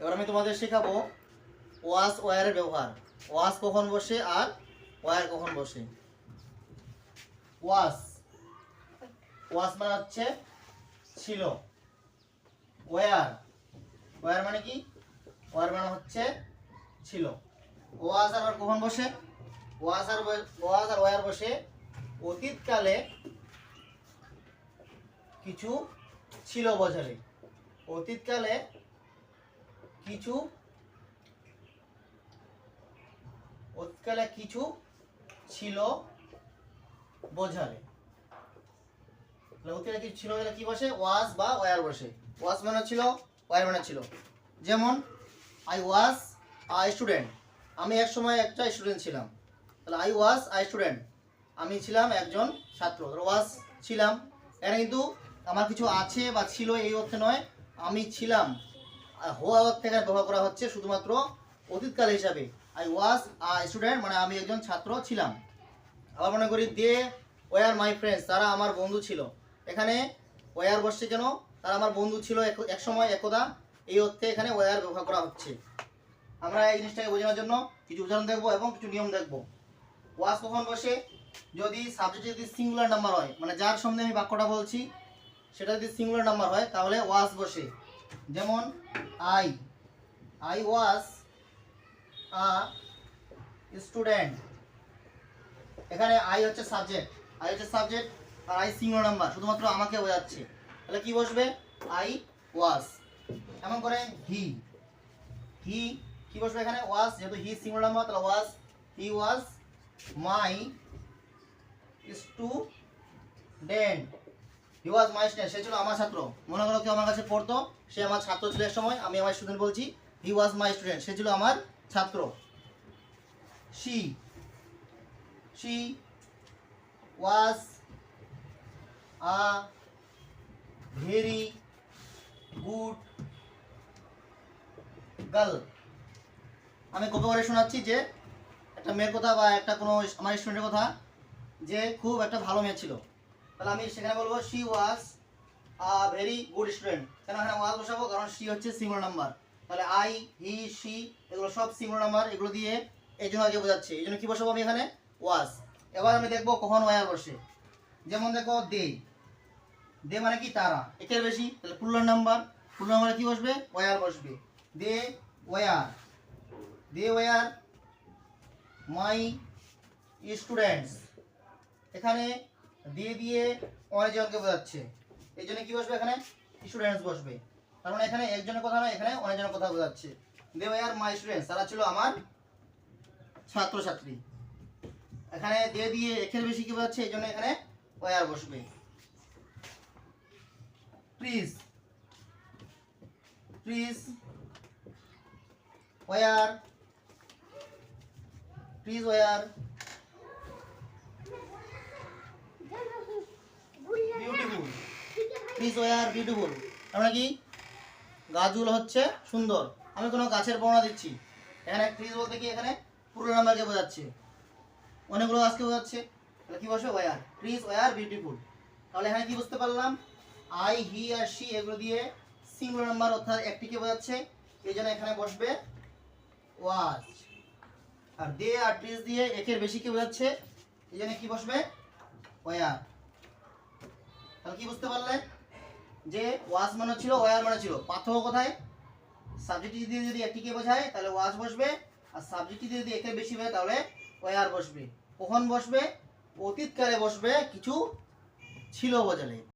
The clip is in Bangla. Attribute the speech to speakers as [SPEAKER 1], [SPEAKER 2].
[SPEAKER 1] এবার আমি তোমাদের শেখাবো ওয়াস ওয়ারের ব্যবহার। ওয়াস কখন বসে আর ওয়ার কখন বসে? ওয়াস ওয়াস মানে হচ্ছে ছিল। ওয়ার। ওয়ার মানে কি? ওয়ার মানে হচ্ছে ছিল। ওয়াস আর কখন বসে? ওয়াস আর ওয়াস আর ওয়ার বসে অতীতকালে কিছু ছিল বোঝালে অতীতকালে কিছু অতীতকালে কিছু ছিল তাহলে অতীতকালে কিছু ছিল বলে কি বসে? ওয়াজ বা ওয়ার বসে। ওয়াজ মানে ছিল ওয়ার মানে ছিল যেমন আই ওয়াজ আই স্টুডেন্ট আমি এক সময় একটা স্টুডেন্ট ছিলাম। তাহলে আই ওয়াজ আই স্টুডেন্ট আমি ছিলাম একজন ছাত্র। ওয়াজ ছিলাম। এখানে কিন্তু আমার কিছু আছে বা ছিল এই অর্থে নয়। আমি ছিলাম। হওয়া এখানে ব্যবহার করা হচ্ছে শুধুমাত্র অতীতকাল হিসাবে। আই ওয়াজ আ স্টুডেন্ট মানে আমি একজন ছাত্র ছিলাম। আবার মনে করি দে ওয়ার মাই ফ্রেন্ডস তারা আমার বন্ধু ছিল। এখানে ওয়ার বসছে কেন? তারা আমার বন্ধু ছিল এক- এক সময় একদা। এই অর্থে এখানে ওয়ার ব্যবহার করা হচ্ছে। আমরা এই জিনিসটাকে বোঝানোর জন্য কিছু উদাহরণ দেখব এবং কিছু নিয়ম দেখব। ওয়াজ কখন বসে? যদি সাবজেক্ট যদি সিঙ্গুলার নাম্বার হয় মানে যার সামনে আমি বাক্যটা বলছি, সেটা যদি সিঙ্গুলার নাম্বার হয়, তাহলে ওয়াজ বসে। যেমন I I was a student এখানে আই হচ্ছে সাবজেক্ট আই হচ্ছে সাবজেক্ট আর আই সিঙ্গুলার নাম্বার শুধুমাত্র আমাকে বোঝাচ্ছে। তাহলে কি বসবে? আই ওয়াজ এমন করে হি হি কি বসবে এখানে? ওয়াজ যেহেতু হি সিঙ্গুলার নাম্বার তাহলে ওয়াজ হি ওয়াজ my student he was my student সে ছিল আমার ছাত্র। মনে করো কেউ আমার কাছে পড়তো, সে আমার ছাত্র ছিল এক সময়, আমি আমার স্টুডেন্ট বলছি হি ওয়াজ মাই স্টুডেন্ট সে ছিল আমার ছাত্র। She she was a very good girl আমি কপি করে শোনাচ্ছি যে, একটা মেয়ের কথা বা একটা কোনো আমার স্টুডেন্টের কথা, যে খুব একটা ভালো মেয়ে ছিল। তাহলে আমি সেখানে বলব she was very good student কেন এখানে ওয়াজ বসাবো? কারণ শি হচ্ছে সিঙ্গুলার নাম্বার তাহলে আই হি শি এগুলো সব সিঙ্গুলার নাম্বার এগুলো দিয়ে এই জন্য আগে বোঝাচ্ছে। এই জন্য কী বসাবো আমি এখানে? ওয়াজ এবার আমি দেখব কখন ওয়ার বসে। যেমন দেখো দে দে মানে কি? তারা। একের বেশি। তাহলে পুরুলার নাম্বার পুরুলার নাম্বারে কি বসবে? ওয়ার বসবে। They were they were my students এখানে দিয়ে দিয়ে অনেকজনকে বোঝাচ্ছে। এই জন্য কি বসবে এখানে? স্টুডেন্টস বসবে। তার মানে এখানে একজনের কথা নয়, এখানে অনেকজনের কথা বোঝাচ্ছে। দে ওয়ার মাই স্টুডেন্টস তারা ছিল আমার ছাত্রছাত্রী। এখানে দিয়ে দিয়ে একের বেশি কি বোঝাচ্ছে? এই জন্য এখানে ওয়ার বসবে। Please please were please were beautiful please were beautiful আমরা কি? গাছগুলো হচ্ছে সুন্দর। আমি কোনো গাছের বর্ণনা দিচ্ছি। এখানে প্লিজ বলতে কি? এখানে পুরো নাম্বারকে বোঝাচ্ছে। অনেকগুলো গাছকে বোঝাচ্ছে। তাহলে কি বসবে? ওয়ার প্লিজ ওয়ার বিউটিফুল তাহলে এখানে কি বুঝতে পারলাম? আই হি আর সি এগুলো দিয়ে সিঙ্গুলার নাম্বার অর্থাৎ একটিকে বোঝাচ্ছে। এই জন্য এখানে বসবে ওয়াজ আর দে আর ট্রিজ দিয়ে একের বেশি কে বোঝাচ্ছে। এই জন্য কি বসবে? ওয়ার তাহলে কি বুঝতে পারলে? যে ওয়াজ মানে ছিল, ওয়ার মানে ছিল। পার্থক্য কোথায়? সাবজেক্ট দিয়ে যদি একটিকে বোঝায়, তাহলে ওয়াজ বসবে। আর সাবজেক্ট যদি একের বেশি হয় তাহলে ওয়ার বসবে। কখন বসবে? অতীতকালে বসবে, কিছু ছিল বোঝালে।